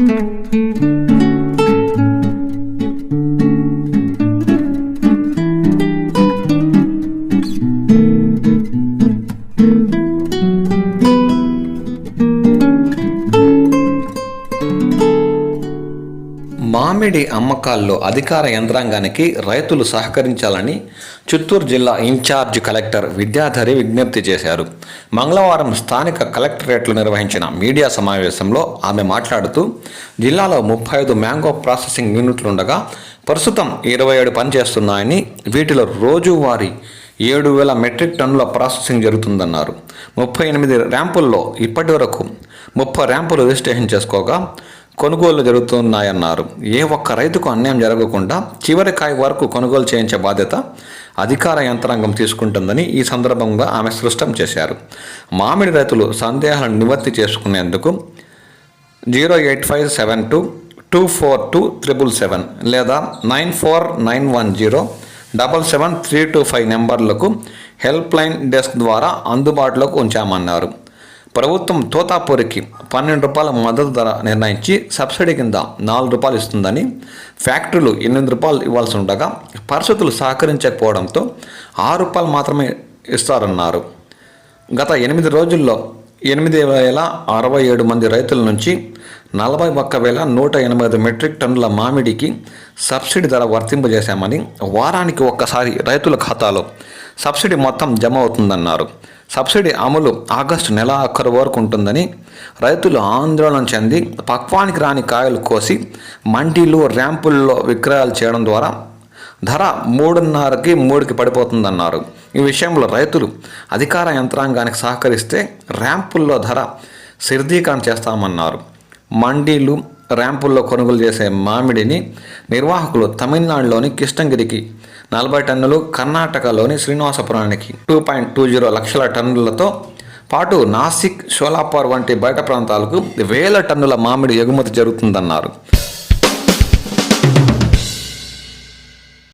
Música మామిడి అమ్మకాల్లో అధికార యంత్రాంగానికి రైతులు సహకరించాలని చిత్తూరు జిల్లా ఇన్ఛార్జ్ కలెక్టర్ విద్యాధరి విజ్ఞప్తి చేశారు. మంగళవారం స్థానిక కలెక్టరేట్లో నిర్వహించిన మీడియా సమావేశంలో ఆమె మాట్లాడుతూ జిల్లాలో ముప్పై ఐదు మ్యాంగో ప్రాసెసింగ్ యూనిట్లుండగా ప్రస్తుతం ఇరవై ఏడు పనిచేస్తున్నాయని వీటిలో రోజువారీ ఏడు వేల మెట్రిక్ టన్నుల ప్రాసెసింగ్ జరుగుతుందన్నారు. ముప్పై ఎనిమిది ర్యాంపుల్లో ఇప్పటి వరకు ముప్పై ర్యాంపులు రిజిస్ట్రేషన్ చేసుకోగా కొనుగోలు జరుగుతున్నాయన్నారు. ఏ ఒక్క రైతుకు అన్యాయం జరగకుండా చివరి కాయ వరకు కొనుగోలు చేయించే బాధ్యత అధికార యంత్రాంగం తీసుకుంటుందని ఈ సందర్భంగా ఆమె స్పష్టం చేశారు. మామిడి రైతులు సందేహాలను నివర్తి చేసుకునేందుకు zero eight five seven two two four two triple seven లేదా nine four nine one zero double seven three two five నెంబర్లకు హెల్ప్ లైన్ డెస్క్ ద్వారా అందుబాటులోకి ఉంచామన్నారు. ప్రభుత్వం తోతాపూరికి పన్నెండు రూపాయల మద్దతు ధర నిర్ణయించి సబ్సిడీ కింద నాలుగు రూపాయలు ఇస్తుందని ఫ్యాక్టరీలు ఎనిమిది రూపాయలు ఇవ్వాల్సి ఉండగా పరిస్థితులు సహకరించకపోవడంతో ఆరు రూపాయలు మాత్రమే ఇస్తారన్నారు. గత ఎనిమిది రోజుల్లో ఎనిమిది వేల అరవై ఏడు మంది రైతుల నుంచి నలభై ఒక్క వేల నూట ఎనభై ఐదు మెట్రిక్ టన్నుల మామిడికి సబ్సిడీ ధర వర్తింపజేశామని వారానికి ఒక్కసారి రైతుల ఖాతాలో సబ్సిడీ మొత్తం జమ అవుతుందన్నారు. సబ్సిడీ అమలు ఆగస్టు నెల ఆఖరు వరకు ఉంటుందని రైతులు ఆందోళన చెంది పక్వానికి రాని కాయలు కోసి మండీలు ర్యాంపుల్లో విక్రయాలు చేయడం ద్వారా ధర మూడున్నరకి మూడుకి పడిపోతుందన్నారు. ఈ విషయంలో రైతులు అధికార యంత్రాంగానికి సహకరిస్తే ర్యాంపుల్లో ధర సిద్ధీకరణ చేస్తామన్నారు. మండీలు ర్యాంపుల్లో కొనుగోలు చేసే మామిడిని నిర్వాహకులు తమిళనాడులోని కిష్టంగిరికి నలభై టన్నులు కర్ణాటకలోని శ్రీనివాసపురానికి టూ పాయింట్ టూ జీరో లక్షల టన్నులతో పాటు నాసిక్ షోలాపూర్ వంటి బయట ప్రాంతాలకు వేల టన్నుల మామిడి ఎగుమతి జరుగుతుందన్నారు.